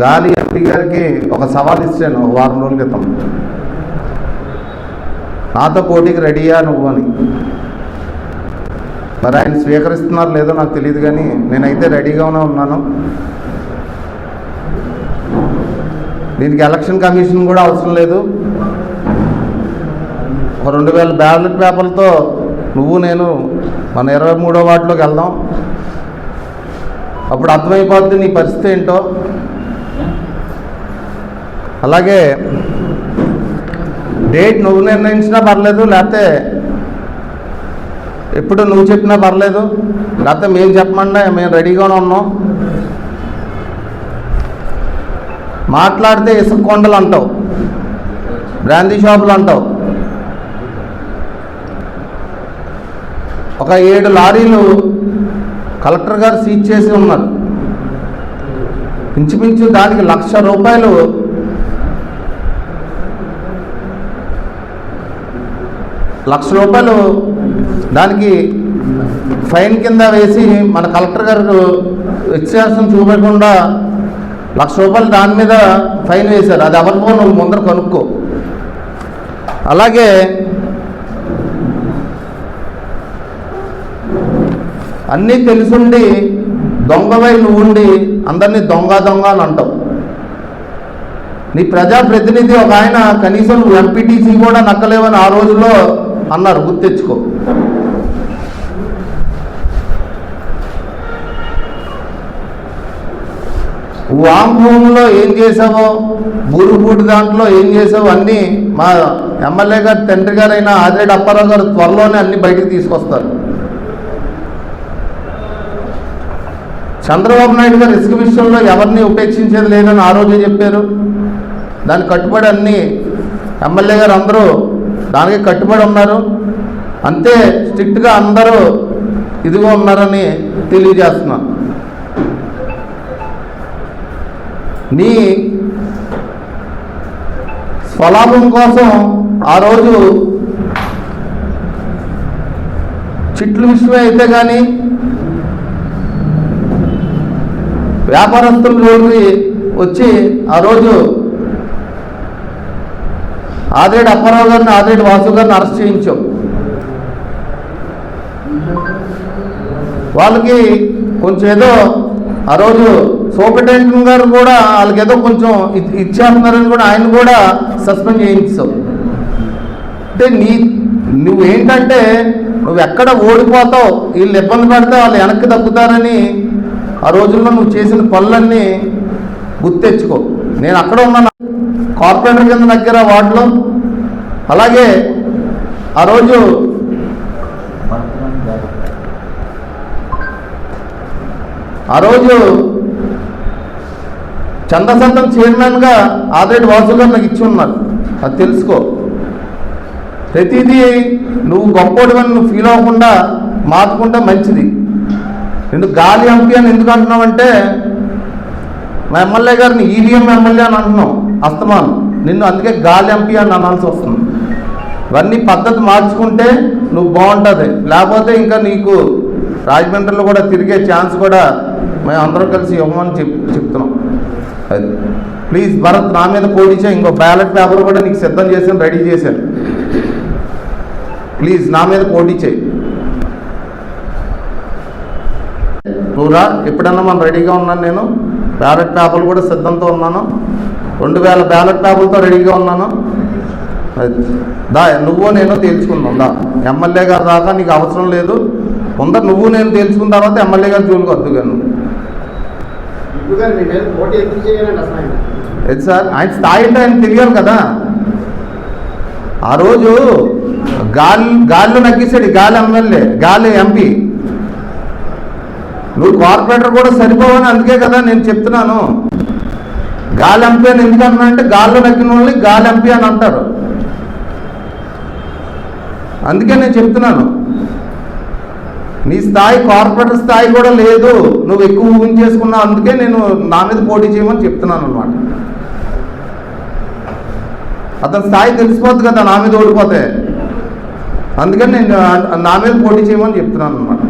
గాలి ఎంపీ గారికి ఒక సవాల్ ఇచ్చాను ఒక వారం రోజుల క్రితం. నాతో పోటీకి రెడీయా నువ్వు అని. మరి ఆయన స్వీకరిస్తున్నారు లేదో నాకు తెలియదు కానీ నేనైతే రెడీగానే ఉన్నాను. దీనికి ఎలక్షన్ కమిషన్ కూడా అవసరం లేదు. ఒక రెండు వేల బ్యాలెట్ పేపర్లతో నువ్వు నేను మన ఇరవై మూడో వాటిలోకి వెళ్దాం. అప్పుడు అర్థమైపోద్ది నీ పరిస్థితి ఏంటో. అలాగే డేట్ నువ్వు నిర్ణయించినా పర్లేదు లేకపోతే ఎప్పుడు నువ్వు చెప్పినా పర్లేదు లేకపోతే మేము చెప్పమన్నా మేము రెడీగానే ఉన్నాం. మాట్లాడితే ఇసుక కొండలు అంటావు బ్రాందీ షాపులు అంటావు. ఒక ఏడు లారీలు కలెక్టర్ గారు సీజ్ చేసి ఉన్నారు. ఇంచుమించు దానికి లక్ష రూపాయలు లక్ష రూపాయలు దానికి ఫైన్ కింద వేసి మన కలెక్టర్ గారు వ్యత్యాసం చూపకుండా లక్ష రూపాయలు దాని మీద ఫైన్ వేశారు. అది ఎవరికో నువ్వు ముందర కనుక్కో. అలాగే అన్నీ తెలుసుండి దొంగవై నువ్వుండి అందరినీ దొంగ దొంగ అని అంటావు. నీ ప్రజాప్రతినిధి ఒక ఆయన కనీసం నువ్వు ఎంపీటీసీ కూడా నక్కలేవని ఆ రోజుల్లో అన్నారు గుర్తెచ్చుకో వాంగ్భూమిలో ఏం చేసావో బూరుపూడి దాంట్లో ఏం చేసావో అన్నీ మా ఎమ్మెల్యే గారు తండ్రి గారైన ఆదిరెడ్డి అప్పారావు గారు త్వరలోనే అన్ని బయటికి తీసుకొస్తారు. చంద్రబాబు నాయుడు గారు ఇసుక విషయంలో ఎవరిని ఉపేక్షించేది లేదని ఆ రోజే చెప్పారు. దాని కట్టుబడి అన్ని ఎమ్మెల్యే గారు అందరూ దానికి కట్టుబడి ఉన్నారు. అంతే స్ట్రిక్ట్గా అందరూ ఇదిగో ఉన్నారని తెలియజేస్తున్నాను. నీ స్వలాభం కోసం ఆ రోజు చిట్లు విషయమే అయితే కానీ వ్యాపారస్తుల రోజుకి వచ్చి ఆ రోజు ఆదిరెడ్డి అప్పారావు గారిని ఆదిరెడ్డి వాసు గారిని అరెస్ట్ చేయించాం. వాళ్ళకి కొంచెం ఏదో ఆ రోజు సూపరింటెండెంట్ గారు కూడా వాళ్ళకి ఏదో కొంచెం ఇ- ఇచ్చేస్తున్నారని కూడా ఆయన కూడా సస్పెండ్ చేయించాం. అంటే నీ నువ్వేంటంటే నువ్వు ఎక్కడ ఓడిపోతావు వీళ్ళు ఇబ్బంది పెడితే వాళ్ళు వెనక్కి తగ్గుతారని ఆ రోజుల్లో నువ్వు చేసిన పనులన్నీ గుర్తెచ్చుకో. నేను అక్కడ ఉన్నాను. కార్పొరేటర్ కింద దగ్గర వార్డులో. అలాగే ఆ రోజు ఆ రోజు చందసంతం చైర్మన్గా ఆదిరెడ్డి వాసు గారు నాకు ఇచ్చి ఉన్నారు. అది తెలుసుకో. ప్రతిదీ నువ్వు గొప్పోడివని నువ్వు ఫీల్ అవ్వకుండా మార్చుకుంటే మంచిది. ఎందుకు గాలి ఎంపీ అని ఎందుకు అంటున్నావంటే మా ఎమ్మెల్యే గారిని ఈవీఎం ఎమ్మెల్యే అని అంటున్నాం. అస్తమానం. నిన్ను అందుకే గాలి ఎంపీ అని అనాల్సి వస్తుంది. ఇవన్నీ పద్ధతి మార్చుకుంటే నువ్వు బాగుంటుంది. లేకపోతే ఇంకా నీకు రాజమండ్రిలో కూడా తిరిగే ఛాన్స్ కూడా మేము అందరం కలిసి ఇవ్వమని చెప్ చెప్తున్నాం. అది. ప్లీజ్ భరత్ నా మీద పోటీ ఇంకో బ్యాలెట్ పేపర్ కూడా నీకు సిద్ధం చేశాను రెడీ చేశాను. ప్లీజ్ నా మీద పోటీ చేయి. నువ్వురా ఎప్పుడన్నా మనం రెడీగా ఉన్నాను నేను. బ్యాలెట్ పేపర్లు కూడా సిద్ధంతో ఉన్నాను. రెండు వేల బ్యాలెట్ పేపర్లతో రెడీగా ఉన్నాను. దా నువ్వు నేను తేల్చుకుందాం. దా ఎమ్మెల్యే గారు దాకా నీకు అవసరం లేదు. ఉందా నువ్వు నేను తేల్చుకున్న తర్వాత ఎమ్మెల్యే గారు జోలికి వద్దు గాను. సార్ ఆయన. స్థాయి అంటే ఆయన తెలియాలి కదా. ఆ రోజు గాలి గాలిలో నగ్గిసాడు గాలి ఎమ్మెల్యే గాలి ఎంపీ. నువ్వు కార్పొరేటర్ కూడా సరిపోవని అందుకే కదా నేను చెప్తున్నాను. గాలి ఎంపీ అని ఎందుకు అన్నా అంటే గాల్లో నగ్గిన వాళ్ళని గాలి ఎంపీ అని అంటారు. అందుకే నేను చెప్తున్నాను. నీ స్థాయి కార్పొరేటర్ స్థాయి కూడా లేదు. నువ్వు ఎక్కువ ఊహించేసుకున్నావు. అందుకే నేను నా మీద పోటీ చేయమని చెప్తున్నాను అనమాట అతని స్థాయి తెలిసిపోద్ది కదా నా మీద ఓడిపోతే. అందుకని నేను నా మీద పోటీ చేయమని చెప్తున్నాను అనమాట